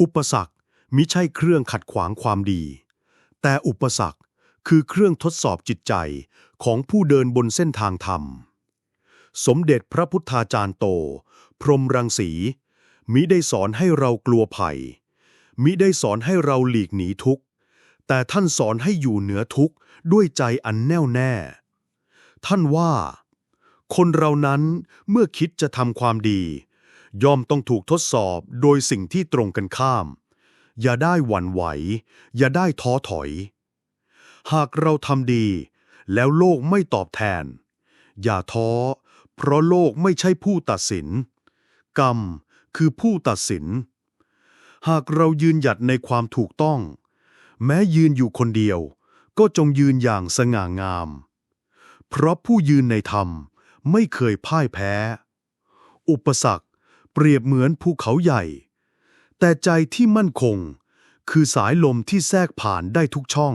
อุปสรรคมิใช่เครื่องขัดขวางความดี แต่อุปสรรคคือเครื่องทดสอบจิตใจของผู้เดินบนเส้นทางธรรม สมเด็จพระพุทธาจารย์โต พรหมรังสี มิได้สอนให้เรากลัวภัย มิได้สอนให้เราหลีกหนีทุกข์ แต่ท่านสอนให้อยู่เหนือทุกข์ด้วยใจอันแน่วแน่ ท่านว่า คนเรานั้นเมื่อคิดจะทำความดี ย่อมต้องถูกทดสอบโดยสิ่งที่ตรงกันข้าม อย่าได้หวั่นไหว อย่าได้ท้อถอย หากเราทำดี แล้วโลกไม่ตอบแทน อย่าท้อ เพราะโลกไม่ใช่ผู้ตัดสิน กรรมคือผู้ตัดสิน หากเรายืนหยัดในความถูกต้อง แม้ยืนอยู่คนเดียว ก็จงยืนอย่างสง่างาม เพราะผู้ยืนในธรรมไม่เคยพ่ายแพ้ อุปสรรค ปรียบเหมือนภูเขาใหญ่ แต่ใจที่มั่นคง คือสายลมที่แทรกผ่านได้ทุกช่อง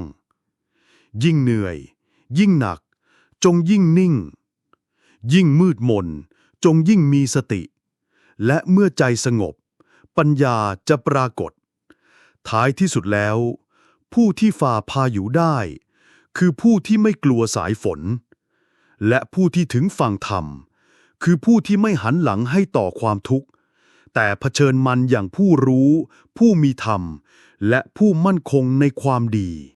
ยิ่งเหนื่อย ยิ่งหนัก จงยิ่งนิ่ง ยิ่งมืดมน จงยิ่งมีสติ และเมื่อใจสงบ ปัญญาจะปรากฏ ท้ายที่สุดแล้ว ผู้ที่ฝ่าพายุได้ คือผู้ที่ไม่กลัวสายฝน และผู้ที่ถึงฝั่งธรรมคือผู้ที่ไม่หันหลังให้ต่อความทุกข์ แต่เผชิญมันอย่างผู้รู้ ผู้มีธรรม และผู้มั่นคงในความดี